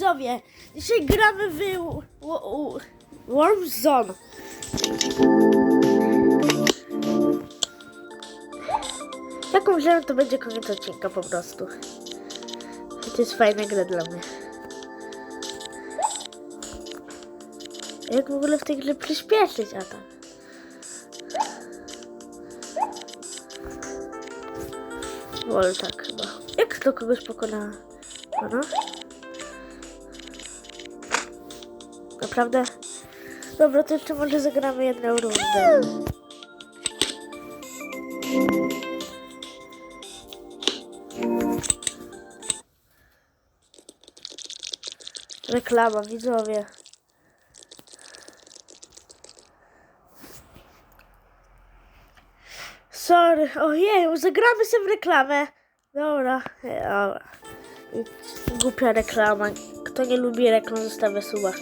widzowie! Dzisiaj gramy w Warm Zone. Jaką wziąłem, to będzie koniec odcinka po prostu. To jest fajna gra dla mnie. Jak w ogóle w tej grze przyspieszyć atak? Wolę tak chyba. Jak to kogoś pokonała? Ona? Naprawdę? Dobra, to jeszcze może zagramy jedną rundę. Reklama, widzowie. Sorry, ojej, zagramy sobie w reklamę. Dobra, e, dobra. Głupia reklama. Kto nie lubi reklam, zostawia suba.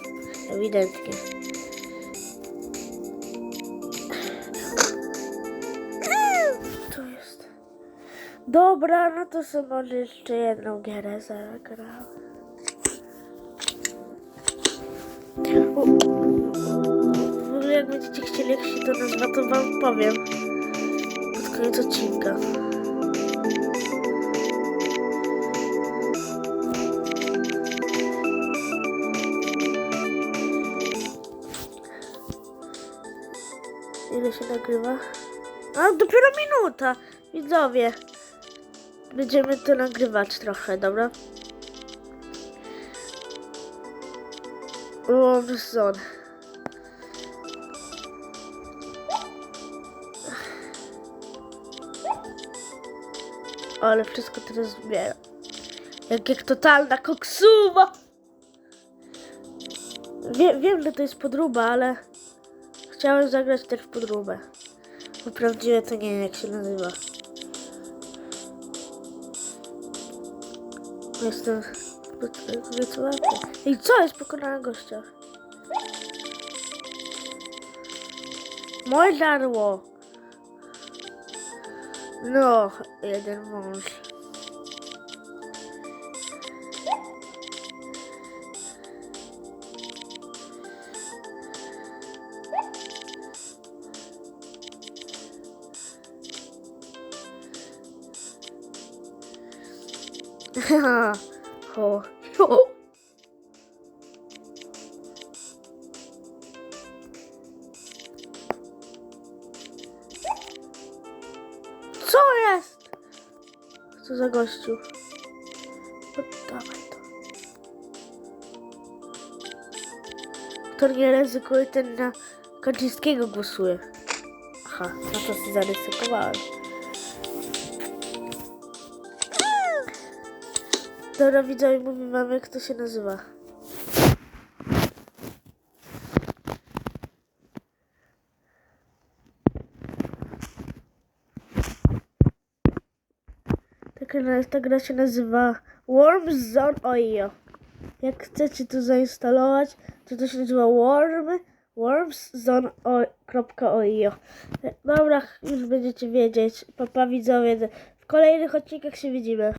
Ewidentnie. Tu jest. Dobra, no to sobie jeszcze jedną gierę zagramy. W ogóle jak będziecie chcieli, jak się to nazywa, to wam powiem. Pod koniec odcinka. Ile się nagrywa? A, dopiero minuta! Widzowie. Będziemy to nagrywać trochę, dobra? Robson. Ale wszystko teraz zbiera. Jak, jak totalna koksuwa! Wie, wiem, że to jest podróba, ale chciałem zagrać też w podróbę. Bo prawdziwe to nie wiem, jak się nazywa. Jestem wycofany. Ej, co jest? Pokonałem gościa. Moje żarło. No, jeden mąż. ho, ho. Co jest? Co za gościu? Oddawaj to. Kto nie ryzykuje, ten na Kaczyńskiego głosuje. Aha, no to się zaryzykowałem. Dobra, widzowie, mówimy wam, jak to się nazywa. Taka, na- ta gra się nazywa Worm Zone Oio. Jak chcecie to zainstalować, to to się nazywa Worm, wormszone.io. Dobra, już będziecie wiedzieć. Papa widzowie, w kolejnych odcinkach się widzimy.